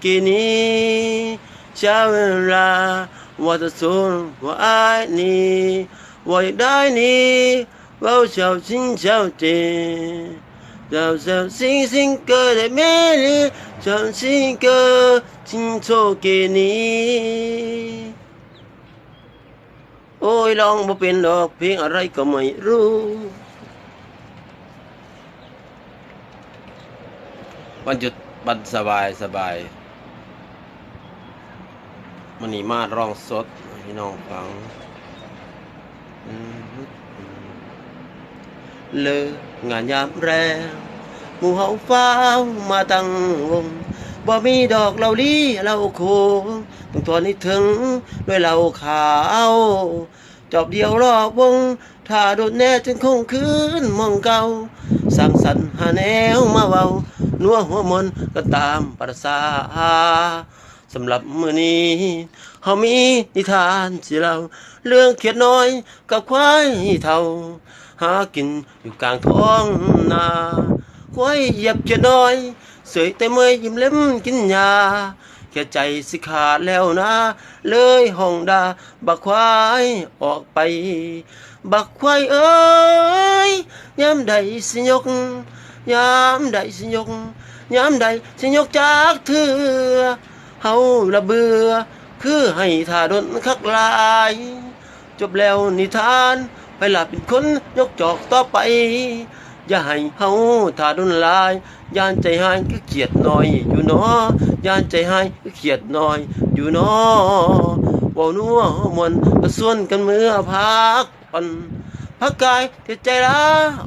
给你小人啦，我的son我爱你，我也爱你，我小心小点，小小星星歌的美丽，小情歌请奏给你。โอ้ยร้องบ่เป็นดอกเพลงอะไรก็ไม่รู้ วันหยุด บันสบายสบายมันนี่มาร้องสด พี่น้องฟังเลองานยามแรงหมู่เฮาฟ้าวมาตั้งวงบ่มีดอกเหลาลีเหลาโคงต้องทวนให้ถึงด้วยเหลาขาว จอบเดียวรอบวง ถ้าโดนแน่จึงคงคืนมองเก่าสร้างสรรค์หาแนวมาเว้านัวหัวมนก็ตามประสาสำหรับมื้อนี้เฮามีนิทานสิเล่าเรื่องเขียดน้อยกับควายเท่า หากินอยู่กลางท้องนาควายเหยียบเขียดน้อยเสยแต่เมื่อยยิ้มเล่มกินยาแค่ใจสิขาดแล้วนะ เลยห้องดาบักควายออกไป บักควายเอ้ยยามใดสิยกยามใดสิยกยามใดสิยกจากเธอเฮาละเบื่อคือให้ท่าดนคักลาย จบแล้วนิทานไปหลับเป็นคนยกจอกต่อไป อย่าให้เฮาท่าดนลาย ยานใจหายคือเกียดหน่อยอยู่เนอยานใจหายคือเกียดหน่อยอยู่เนอเว้านัวมวนกระส่วนกันเมื่อพัก ผ่อนพักกายเทใจละ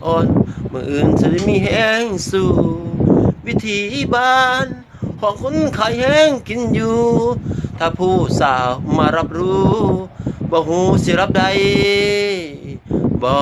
อ่อนเมื่ออื่นจะได้มีแห้งสู่ วิธีบ้านของคนขายแห้งกินอยู่ ถ้าผู้สาวมารับรู้บ่หูสิรับใดบ่